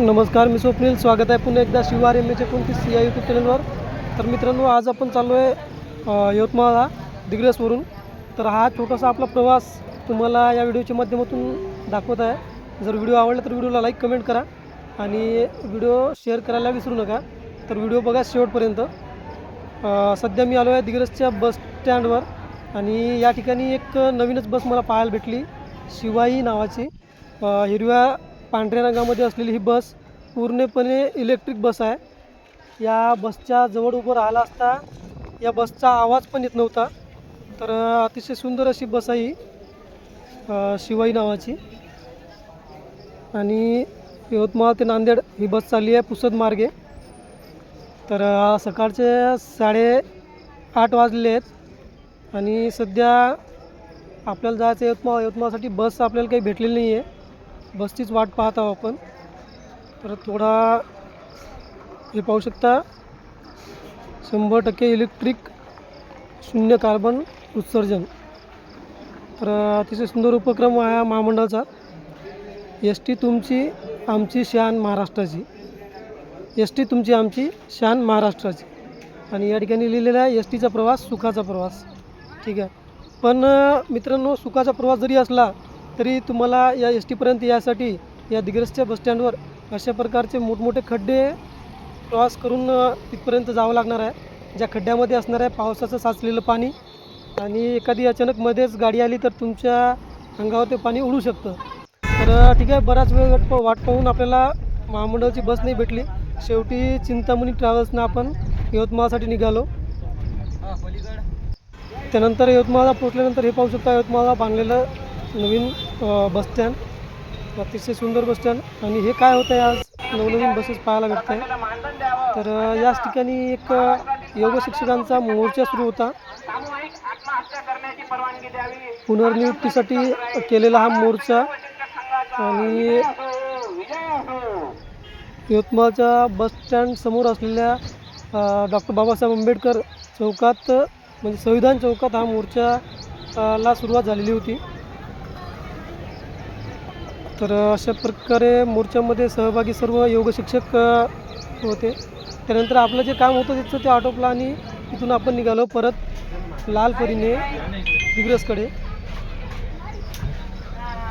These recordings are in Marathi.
नमस्कार मी स्वप्नील. स्वागत आहे पुन्हा एकदा शिवार एम एच एकोणतीस या यूट्यूब चॅनलवर तर मित्रांनो आज आपण चाललो आहे यवतमाळला दिग्रसवरून. तर हा छोटासा आपला प्रवास तुम्हाला या व्हिडिओच्या माध्यमातून दाखवत आहे. जर व्हिडिओ आवडला तर व्हिडिओला लाईक कमेंट करा. आणि व्हिडिओ शेअर करायला विसरू नका. तर व्हिडिओ बघा शेवटपर्यंत. सध्या मी आलो आहे दिग्रसच्या बस स्टँडवर आणि या ठिकाणी एक नवीनच बस मला पाहायला भेटली. शिवाई नावाची हिरव्या पांढऱ्या रंगामध्ये असलेली ही बस पूर्णपणे इलेक्ट्रिक बस आहे. या बसच्या जवळ उभं राहिला असता या बसचा आवाज पण येत नव्हता. तर अतिशय सुंदर अशी बस आहे ही शिवाई नावाची. आणि यवतमाळ ते नांदेड ही बस चालली आहे पुसद मार्गे. तर सकाळचे साडे आठ वाजले आहेत. आणि सध्या आपल्याला जायचं यवतमाळ. यवतमाळसाठी बस आपल्याला काही भेटलेली नाही आहे बसचीच वाट पाहत आहोत आपण. तर थोडा हे पाहू शकता शंभर टक्के इलेक्ट्रिक शून्य कार्बन उत्सर्जन. तर अतिशय सुंदर उपक्रम आहे हा महामंडळाचा. एस टी तुमची आमची शान महाराष्ट्राची. एस टी तुमची आमची शान महाराष्ट्राची. आणि या ठिकाणी लिहिलेला आहे एस टीचा प्रवास सुखाचा प्रवास. ठीक आहे. पण मित्रांनो सुखाचा प्रवास जरी असला तरी तुम्हाला या एस टीपर्यंत यासाठी या दिग्रसच्या बसस्टँडवर अशा प्रकारचे मोठमोठे खड्डे प्रवास करून तिथपर्यंत जावं लागणार आहे. ज्या खड्ड्यामध्ये असणार आहे पावसाचं साचलेलं पाणी आणि एखादी अचानक मध्येच गाडी आली तर तुमच्या अंगावर ते पाणी उडू शकतं. तर ठीक आहे बराच वेळ वाट वाट पाहून आपल्याला महामंडळाची बस नाही भेटली. शेवटी चिंतामणी ट्रॅव्हल्सनं आपण यवतमाळसाठी निघालो. त्यानंतर यवतमाळला पोचल्यानंतर हे पाहू शकता यवतमाळला बांधलेलं नवीन बस बसस्टँड अतिशय सुंदर बसस्टँड आणि हे काय होतं आहे आज? नवनवीन बसेस पाहायला भेटत आहे तर याच ठिकाणी एक योग शिक्षकांचा मोर्चा सुरू होता. पुनर्नियुक्तीसाठी केलेला हा मोर्चा. आणि यवतमाळच्या बस स्टँड समोर असलेल्या डॉक्टर बाबासाहेब आंबेडकर चौकात म्हणजे संविधान चौकात हा मोर्चा ला सुरुवात झालेली होती. तर अशा प्रकारे मोर्चामध्ये सहभागी सर्व योग शिक्षक होते. त्यानंतर आपलं जे काम होतं तिथं ते आटोपलं आणि तिथून आपण निघालो परत लाल परीने दिग्रसकडे.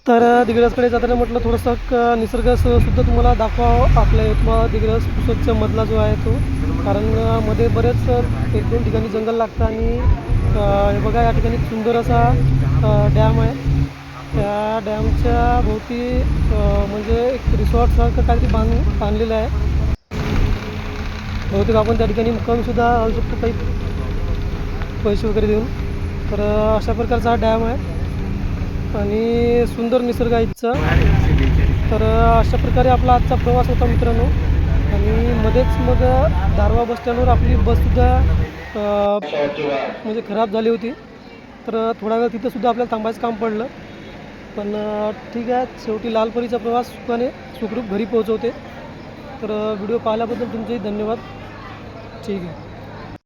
तर दिग्रसकडे जाताना म्हटलं थोडंसं क- निसर्ग सुद्धा तुम्हाला दाखवावं आपल्या यवतमाळ दिग्रस पुसदच्या मधला जो आहे तो. कारण मध्ये बरेच एक दोन ठिकाणी जंगल लागतं आणि हे बघा या ठिकाणी सुंदर असा डॅम आहे. त्या डॅमच्या भोवती म्हणजे एक रिसॉर्टसारखं काहीतरी बांध बांधलेलं आहे. बहुतेक आपण त्या ठिकाणी मुक्कामसुद्धा राहू शकतो काही पैसे वगैरे देऊन. तर अशा प्रकारचा हा डॅम आहे. आणि सुंदर निसर्ग आहे इथचा. तर अशा प्रकारे आपला आजचा प्रवास होता मित्रांनो. आणि मध्येच मग दारवा बस बसस्टँडवर आपली बससुद्धा म्हणजे खराब झाली होती. तर थोडा वेळ तिथंसुद्धा आपल्याला थांबायचं काम पडलं. पण ठीक आहे. शेवटी लालपरीचा प्रवास सुखाने सुखरूप घरी पोहोचवते. तर व्हिडिओ पाहिल्याबद्दल तुमचेही धन्यवाद. ठीक आहे.